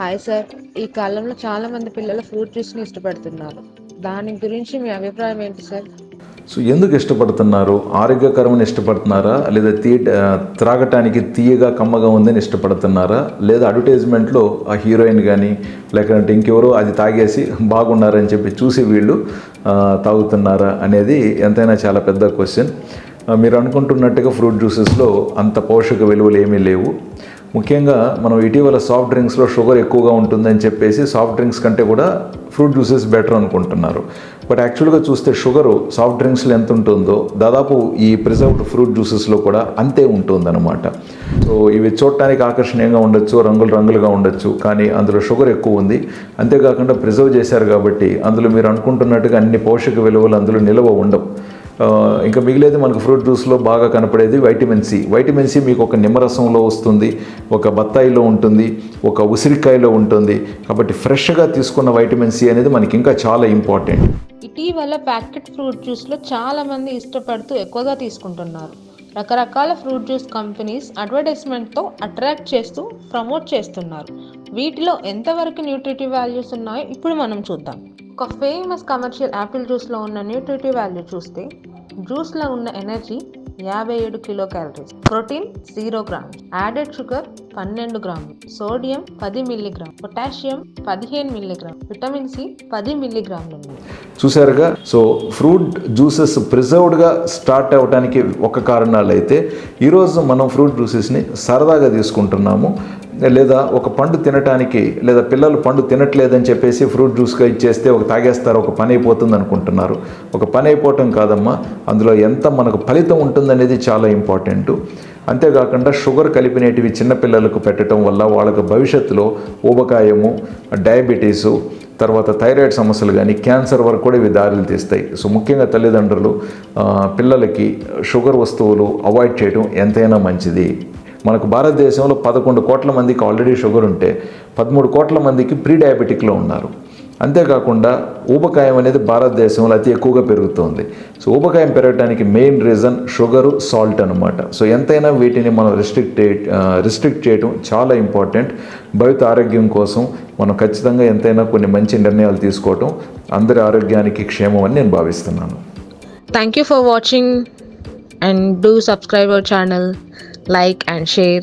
Hi sir ఈ కాలంలో చాలా మంది పిల్లలు ఫ్రూట్ జ్యూస్ని ఇష్టపడుతున్నారు. దాని గురించి మీ అభిప్రాయం ఏంటి సార్ సో ఎందుకు ఇష్టపడుతున్నారు? ఆరోగ్యకరమని ఇష్టపడుతున్నారా? లేదా తీ త్రాగటానికి తీయగా కమ్మగా ఉందని ఇష్టపడుతున్నారా? లేదా అడ్వర్టైజ్మెంట్లో ఆ హీరోయిన్ కానీ లేకుంటే ఇంకెవరో అది తాగేసి బాగున్నారని చెప్పి చూసి వీళ్ళు తాగుతున్నారా అనేది ఎంతైనా చాలా పెద్ద క్వశ్చన్ మీరు అనుకుంటున్నట్టుగా ఫ్రూట్ జ్యూసెస్లో అంత పోషక విలువలు ఏమీ లేవు. ముఖ్యంగా మనం ఇటీవల సాఫ్ట్ డ్రింక్స్లో షుగర్ ఎక్కువగా ఉంటుందని చెప్పేసి సాఫ్ట్ డ్రింక్స్ కంటే కూడా ఫ్రూట్ జ్యూసెస్ బెటర్ అనుకుంటున్నారు. బట్ యాక్చువల్గా చూస్తే షుగరు సాఫ్ట్ డ్రింక్స్లో ఎంత ఉంటుందో దాదాపు ఈ ప్రిజర్వ్డ్ ఫ్రూట్ జ్యూసెస్లో కూడా అంతే ఉంటుందన్నమాట. సో ఇవి చూడటానికి ఆకర్షణీయంగా ఉండొచ్చు రంగులు రంగులుగా ఉండొచ్చు కానీ అందులో షుగర్ ఎక్కువ ఉంది. అంతేకాకుండా ప్రిజర్వ్ చేశారు కాబట్టి అందులో మీరు అనుకుంటున్నట్టుగా అన్ని పోషక విలువలు అందులో నిల్వ ఉండవు. ఇంకా మిగిలేదు మనకు ఫ్రూట్ జ్యూస్లో బాగా కనపడేది వైటమిన్ సి. వైటమిన్ సి మీకు ఒక నిమ్మరసంలో వస్తుంది ఒక బత్తాయిలో ఉంటుంది ఒక ఉసిరికాయలో ఉంటుంది. కాబట్టి ఫ్రెష్గా తీసుకున్న వైటమిన్ సి అనేది మనకి ఇంకా చాలా ఇంపార్టెంట్. ఇటీవల ప్యాకెట్ ఫ్రూట్ జ్యూస్లో చాలామంది ఇష్టపడుతూ ఎక్కువగా తీసుకుంటున్నారు. రకరకాల ఫ్రూట్ జ్యూస్ కంపెనీస్ అడ్వర్టైజ్మెంట్తో అట్రాక్ట్ చేస్తూ ప్రమోట్ చేస్తున్నారు. వీటిలో ఎంతవరకు న్యూట్రిటివ్ వాల్యూస్ ఉన్నాయో ఇప్పుడు మనం చూద్దాం. ఒక ఫేమస్ కమర్షియల్ యాపిల్ జ్యూస్లో ఉన్న న్యూట్రిటివ్ వాల్యూ చూస్తే జ్యూస్లో ఉన్న ఎనర్జీ యాభై ఏడు kilo calories protein zero gram added sugar పన్నెండు గ్రాములు సోడియం పది మిల్లీగ్రామ్ పొటాషియం పదిహేను మిల్లీగ్రామ్ విటమిన్ సి పది మిల్లీగ్రాములు ఉన్నాయి. చూసారుగా సో ఫ్రూట్ జ్యూసెస్ ప్రిజర్వ్డ్గా స్టార్ట్ అవ్వడానికి ఒక కారణాలు అయితే ఈరోజు మనం ఫ్రూట్ జ్యూసెస్ని సరదాగా తీసుకుంటున్నాము. లేదా ఒక పండు తినటానికి లేదా పిల్లలు పండు తినట్లేదని చెప్పేసి ఫ్రూట్ జ్యూస్గా ఇచ్చేస్తే ఒక తాగేస్తారు ఒక పని అయిపోతుంది అనుకుంటున్నారు. ఒక పని అయిపోవటం కాదమ్మా అందులో ఎంత మనకు ఫలితం ఉంటుందనేది చాలా ఇంపార్టెంట్. అంతేకాకుండా షుగర్ కలిపినటివి చిన్నపిల్లలకు పెట్టడం వల్ల వాళ్ళకు భవిష్యత్తులో ఊబకాయము డయాబెటీసు తర్వాత థైరాయిడ్ సమస్యలు కానీ క్యాన్సర్ వరకు కూడా ఇవి దారులు తీస్తాయి. సో ముఖ్యంగా తల్లిదండ్రులు పిల్లలకి షుగర్ వస్తువులు అవాయిడ్ చేయడం ఎంతైనా మంచిది. మనకు భారతదేశంలో పదకొండు కోట్ల మందికి ఆల్రెడీ షుగర్ ఉంటే పదమూడు కోట్ల మందికి ప్రీ డయాబెటిక్లో ఉన్నారు. అంతేకాకుండా ఊబకాయం అనేది భారతదేశంలో అతి ఎక్కువగా పెరుగుతోంది. సో ఊబకాయం పెరగడానికి మెయిన్ రీజన్ షుగరు సాల్ట్ అనమాట సో ఎంతైనా వీటిని మనం రిస్ట్రిక్ట్ రిస్ట్రిక్ట్ చేయడం చాలా ఇంపార్టెంట్ భవిత ఆరోగ్యం కోసం మనం ఖచ్చితంగా ఎంతైనా కొన్ని మంచి నిర్ణయాలు తీసుకోవటం అందరి ఆరోగ్యానికి క్షేమం అని నేను భావిస్తున్నాను. Thank you for watching and do subscribe our channel like and share